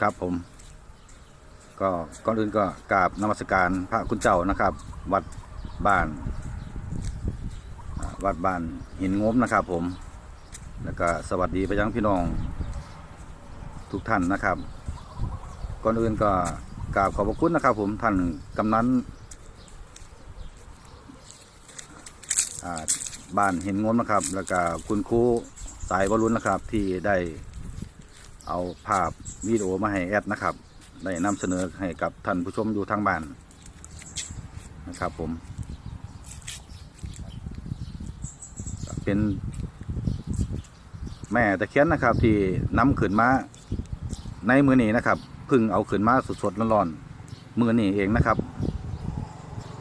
ครับผม ก็ก่อนอื่นก็กราบนมัสการพระคุณเจ้านะครับ วัดบ้าน วัดบ้านหินงบนะครับ ผม แล้วก็สวัสดีไปยังพี่น้องทุกท่านนะครับ ก่อนอื่นก็กราบขอบพระคุณนะครับ ผมท่านกำนันบ้านหินงบนะครับ แล้วก็คุณครูสายวรุณนะครับ ที่ได้ เอาภาพวิดีโอมาให้แอดนะครับ ได้นำเสนอให้กับท่านผู้ชมอยู่ทางบ้านนะครับผม เป็นแม่ตะเคียนนะครับที่นำขึ้นมาในมือนี้นะครับพึ่งเอาขึ้นมาสดๆร้อนๆมือนี้เองนะครับ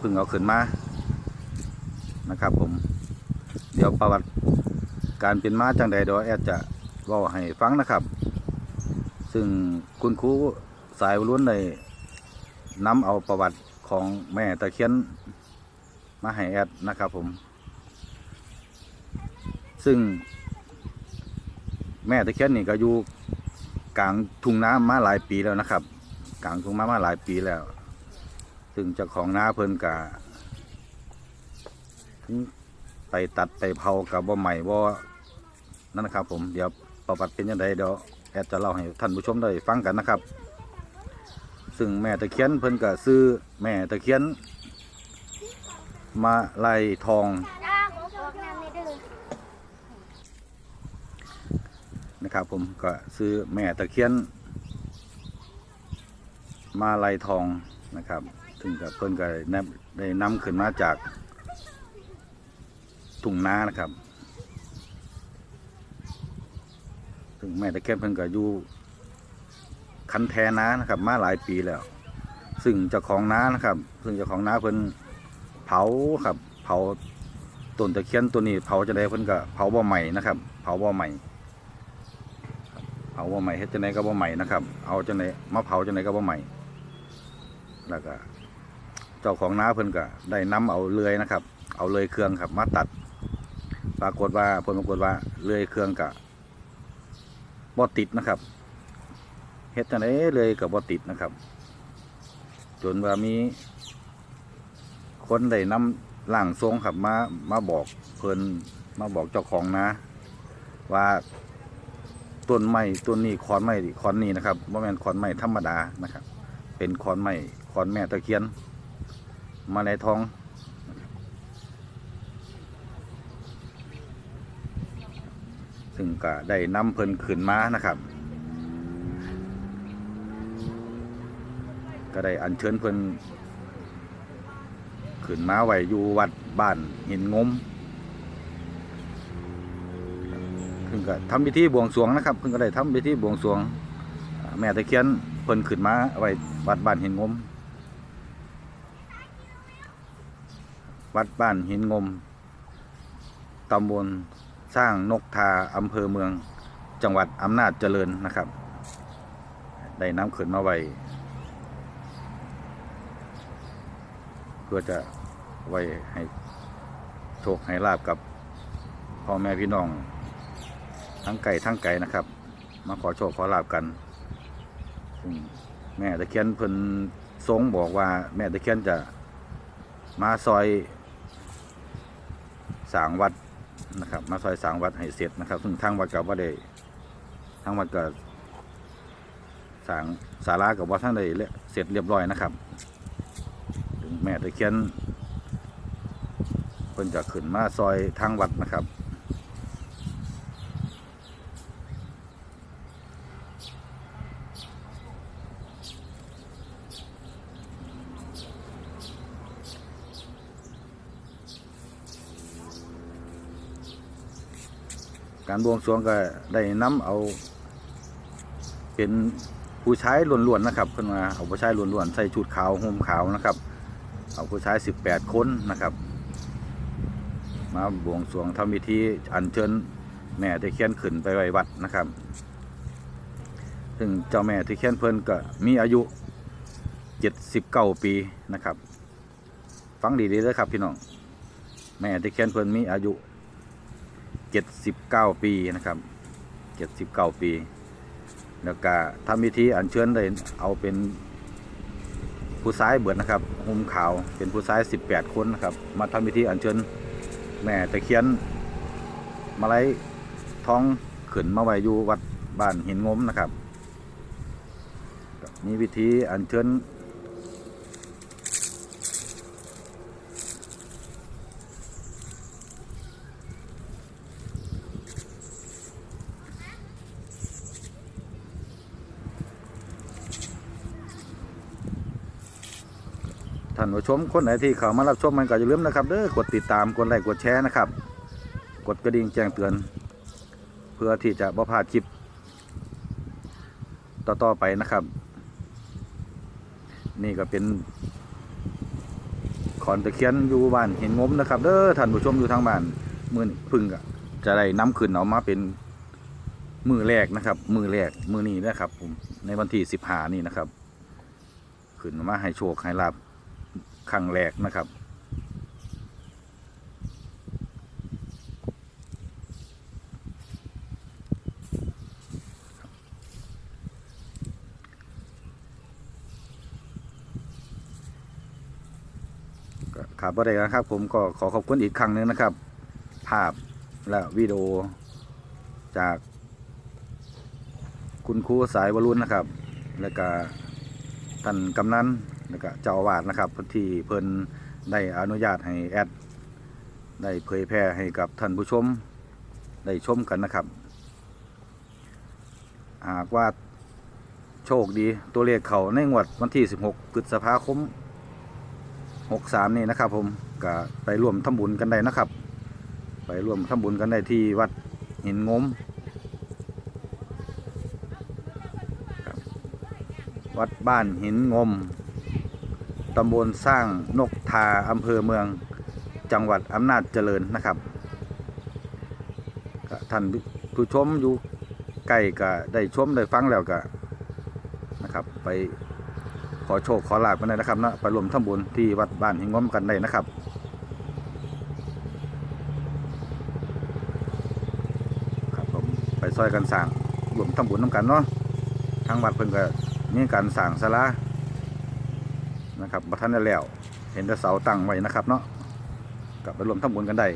พึ่งเอาขึ้นมานะครับ ผม เดี๋ยวประวัติการเป็นมาจังใดเดี๋ยวแอดจะเว่าให้ฟังนะครับ ซึ่งคุณครูสายวล้วนเลยนำเอาประวัติของแม่ตะเคียนมาให้แอดนะครับผม ซึ่ง แม่ตะเคียนนี่ก็อยู่กลางทุ่งน้ำมาหลายปีแล้วนะครับ กลางทุ่งน้ำมาหลายปีแล้ว ซึ่งเจ้าของน้าเพิ่นกะไปตัดไปเผากับบ่ใหม่บ่นั่นนะครับผมเดี๋ยว ประวัติเป็นยังไงเดี๋ยวแอดจะเล่าให้ท่านผู้ชมได้ฟังกันนะครับ ซึ่งแม่ตะเคียนเพิ่นก็ซื้อแม่ตะเคียน มาไล่ทองนะครับผมก็ซื้อแม่ตะเคียน มาลายทองนะครับถึงกับเพิ่นก็ได้นำได้นำขึ้นมาจากทุ่งนานะครับ ถึงแม่ตะเคียนเพิ่นก็อยู่คันแทนานะครับ มาหลายปีแล้ว ซึ่งเจ้าของน้านะครับ ซึ่งเจ้าของน้าเพิ่นเผาครับ เผาต้นตะเคียนตัวนี้เผาจะได้เพิ่นก็เผาบ่ใหม่นะครับ เผาบ่ใหม่เผาว่ใหม่เฮ็ดจังไดก็บ่ใหม่นะครับ เอาจังไดมาเผาจังไดก็บ่ใหม่แล้วก็เจ้าของน้าเพิ่นก็ได้นำเอาเลื่อยนะครับ เอาเลื่อยเครื่องครับ มาตัด ปรากฏว่าผลปรากฏว่าเลื่อยเครื่องก็บ่ ติดนะครับเฮ็ดจังไดเลยก็บ่ติดนะครับ จนว่ามีคนได้นำล่างทรงครับมามาบอกเพิ่นมาบอกเจ้าของนาว่าต้นไม้ต้นนี้คอนไม้คอนนี้นะครับว่าแม่นคอนไม้ธรรมดานะครับ เป็นคอนไม้คอนแม่ตะเคียน มาในท้อง ซึ่งก็ได้นำเพิ่นขึ้นมานะครับ ก็ได้อัญเชิญเพิ่นขึ้นมาไว้อยู่วัดบ้านหินงมเพิ่งก็ทำพิธีบวงสรวงนะครับเพิ่งก็ได้ทำพิธีบวงสรวง แม่ตะเคียนเพิ่นขึ้นมาไว้วัดบ้านหินงม วัดบ้านหินงมตำบล สร้างนกทาอำเภอเมืองจังหวัดอำนาจเจริญนะครับ ได้น้ำขึ้นมาไว้เพื่อจะไว้ให้โชคให้ลาบกับพ่อแม่พี่น้อง ทั้งไก่ทั้งไก่นะครับ มาขอโชคขอลาบกัน แม่ตะเคียนเพิ่นทรงบอกว่า แม่ตะเคียนจะมาซอยสางวัด นะครับ มาซอยสางวัดให้เสร็จนะครับ ซึ่งทางวัดกับว่าได้ทางวัดก็สางสารากับว่าท่านได้เสร็จเรียบร้อยนะครับถึงแม่ตะเคียนเพิ่นจะขึ้นมาซอยทางวัดนะครับ การบวงสรวงก็ได้นำเอา เป็นผู้ชายล้วนๆนะครับเพิ่นมาเอาผู้ชายล้วนๆใส่ชุดขาวห่มขาวนะครับ เอาผู้ชายสิบแปดคนนะครับ มาบวงสรวงทำพิธีอัญเชิญแม่ตะเคียนขึ้นไปไว้วัดนะครับ ซึ่งเจ้าแม่ตะเคียนเพิ่นก็มีอายุเจ็ดสิบเก้าปีนะครับ ฟังดีๆเลยครับพี่น้อง แม่ตะเคียนเพิ่นมีอายุ เจ็ดสิบเก้าปีนะครับเจ็ดสิบเก้าปี แล้วก็ทำพิธีอัญเชิญได้เอาเป็นผู้ซ้ายเบิดนะครับหุ่มขาวเป็นผู้ซ้าย18คนนะครับ มาทำพิธีอัญเชิญแม่ตะเคียนมาไล่ท้องขึ้นมาไว้อยู่วัดบ้านหินงมนะครับมีวิธีอัญเชิญ ผู้ชมคนไหนที่เข้ามารับชมมันก็อย่าลืมนะครับเด้อกดติดตามกดไลค์กดแชร์นะครับ กดกระดิ่งแจ้งเตือน เพื่อที่จะบ่พลาดคลิป ต่อๆไปนะครับ นี่ก็เป็นขอนตะเคียนอยู่บ้านเห็นงมนะครับเด้อท่านผู้ชมอยู่ทางบ้านมือนี้เพึ่งก็จะได้น้ำขึ้นเอามาเป็นมือแรกนะครับ มือแรกมือนี้นะครับผมในวันที่สิบหานี่นะครับ ขึ้นมาให้โชคให้ลาบ ครั้งแรกนะครับ ครับประเด็นนะครับ ผมก็ขอขอบคุณอีกครั้งหนึ่งนะครับ ภาพและวิดีโอจากคุณครูสายวรุณนะครับ แล้วก็ท่านกำนัน แล้วก็เจ้าอาวาสนะครับที่เพิ่นได้อนุญาตให้แอดได้เผยแพร่ให้กับท่านผู้ชมได้ชมกันนะครับ หากว่าโชคดีตัวเลขเขาในงวดวันที่ 16 พฤษภาคม 63 นี่นะครับ ผมก็ไปร่วมทำบุญกันได้นะครับ ไปร่วมทำบุญกันได้ที่วัดหินงมวัดบ้านหินงม ตำบลสร้างนกทาอำเภอเมืองจังหวัดอำนาจเจริญนะครับท่านผู้ชมอยู่ใกล้ก็ได้ชมได้ฟังแล้วก็นะครับ ไปขอโชคขอลาบกันได้นะครับนะไปรวมทำบุญที่วัดบ้านหินงมกันได้นะครับครับผมไปซอยกันสั่งรวมทำบุญน้ำกันเนาะทางวัดเพิ่นก็มีการสั่งสารา นะครับบัทันได้แล้ว เห็นแต่เสาตั้งไว้นะครับเนาะกลับไปรวมทำบุญกันได้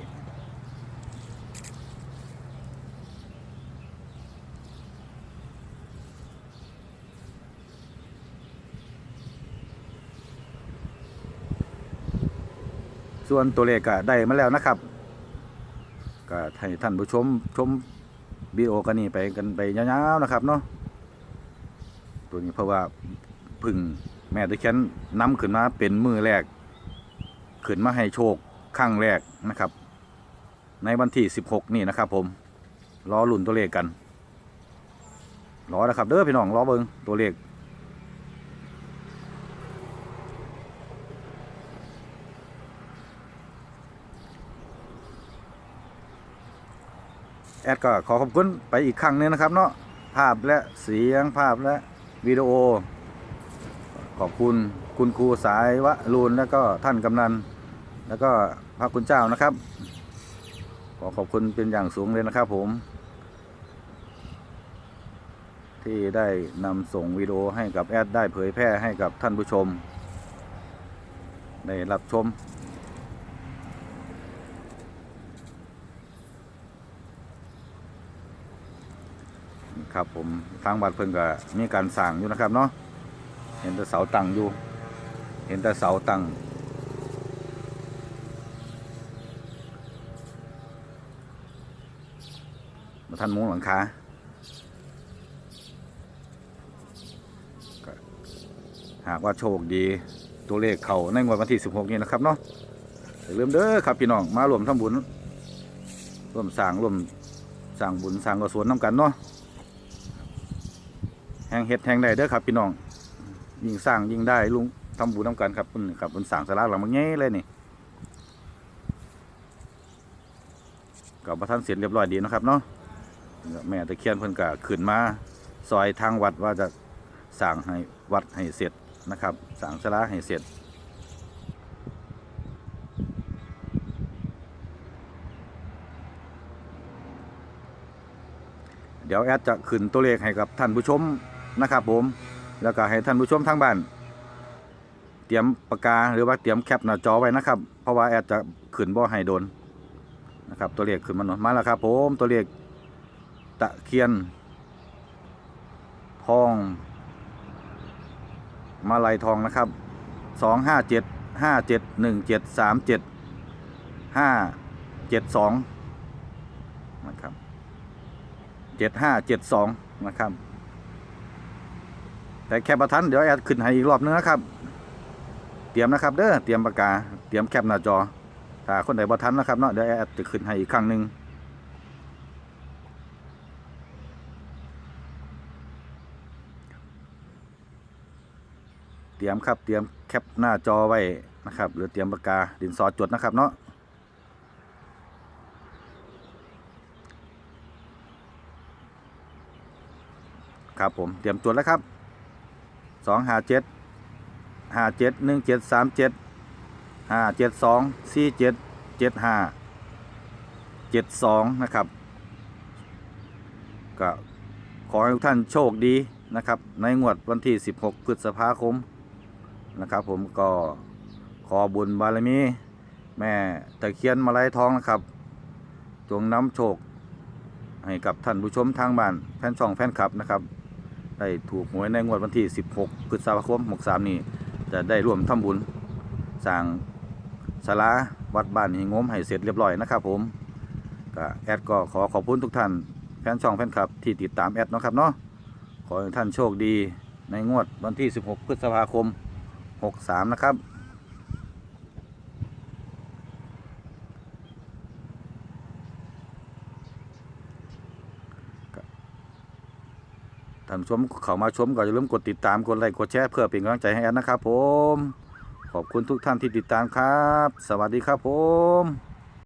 ส่วนตัวเลขก็ได้มาแล้วนะครับก็ให้ท่านผู้ชมชมวิดีโอกันนี่ไปกันไปยาวๆนะครับเนาะตัวนี้เพราะว่าพึ่ง แม่ตะเคียนนำขึ้นมาเป็นมือแรก ขึ้นมาให้โชคครั้งแรกนะครับ ในวันที่ 16 นี่นะครับ ผมรอลุ่นตัวเลขกันรอนะครับเด้อพี่น้องรอเบิงตัวเลขแอดก็ขอขอบคุณไปอีกครั้งหนึงนะครับเนาะภาพและเสียงภาพและวิดีโอ อบคุณคุณครูสายวะรูนแล้วก็ท่านกำนัน แล้วก็พระคุณเจ้านะครับ ขอขอบคุณเป็นอย่างสูงเลยนะครับผม ที่ได้นำส่งวิดีโอให้กับแอดได้เผยแพร่ให้กับท่านผู้ชม ได้รับชมครับผมทางวัดเพิ่นก็มีการสั่งอยู่นะครับเนาะ เห็นแต่เสาตั้งอยู่ เห็นแต่เสาตั้งมาท่านมุงหลังคาหากว่าโชคดีตัวเลขเขาในงวดวันที่ 16 นี้นะครับเนาะอย่าลืมเด้อครับพี่น้องมารวมทำบุญร่วมสร้างร่วมสร้างบุญสร้างกุศลน้ำกันเนาะแห่งเห็ดแห่งได้เด้อครับพี่น้อง ยิ่งสร้างยิ่งได้ลุงทำบุญน้ำกันครับคุณครับคุณสร้างสาราหลังมันแง่เลยนี่กับพระท่านเสร็จเรียบร้อยดีนะครับเนาะแม่ตะเคียนเพิ่นก็ขึ้นมาซอยทางวัดว่าจะสร้างให้วัดให้เสร็จนะครับสร้างสาราให้เสร็จเดี๋ยวดี๋ยวแอดจะขึ้นตัวเลขให้กับท่านผู้ชมนะครับผม แล้วก็ให้ท่านผู้ชมทางบ้าน เตรียมปากกาหรือว่าเตรียมแคปหน้าจอไว้นะครับ เพราะว่าแอดจะขึ้นบ่อให้โดนนะครับ ตัวเลขขึ้นมาหน่อยมาแล้วครับผมตัวเลขตะเคียนทอง มาลัยทองนะครับสองห้าเจ็ดห้าเจ็ดหนึ่งเจ็ดสามเจ็ดห้าเจ็ดสองนะครับเจ็ดห้าเจ็ดสองนะครับ แต่แคปประทันเดี๋ยวแอดขึ้นให้อีกรอบนึงนะครับ เตรียมนะครับเด้อเตรียมปากกาเตรียมแคปหน้าจอถ้าคนใดบ่ทันนะครับเนาะเดี๋ยวแอดจะขึ้นให้อีกครั้งหนึ่งเตรียมครับเตรียมแคปหน้าจอไว้นะครับหรือเตรียมปากกาดินสอจดนะครับเนาะครับผมเตรียมจดแล้วครับ สองห้าเจ็ดห้าเจ็ดหนึ่งเจ็ดสามเจ็ดห้าเจ็ดสองสี่เจ็ดเจ็ดห้าเจ็ดสองนะครับ ก็ขอให้ทุกท่านโชคดีนะครับ ในงวดวันที่ 16 พฤษภาคมนะครับ ผมก็ขอบุญบารมี แม่ตะเคียนมาลัยทองนะครับ จงนำโชค ให้กับท่านผู้ชมทางบ้านแฟนช่องแฟนคลับนะครับ ได้ถูกหวยในงวดวันที่ 16 พฤษภาคม 63 นี้ จะได้ร่วมทำบุญสร้างศาลาวัดบ้านหิงมให้เสร็จเรียบร้อยนะครับผมก็แอดก็ขอขอบคุณทุกท่านแฟนช่องแฟนคลับที่ติดตามแอดนะครับเนาะขอให้ท่านโชคดีในงวดวันที่ 16 พฤษภาคม 63 นะครับ ท่านชมเข้ามาชมก็อย่าลืมกดติดตามกดไลค์กดแชร์เพื่อเป็นกำลังใจให้แอนนะครับผม ขอบคุณทุกท่านที่ติดตามครับ สวัสดีครับผม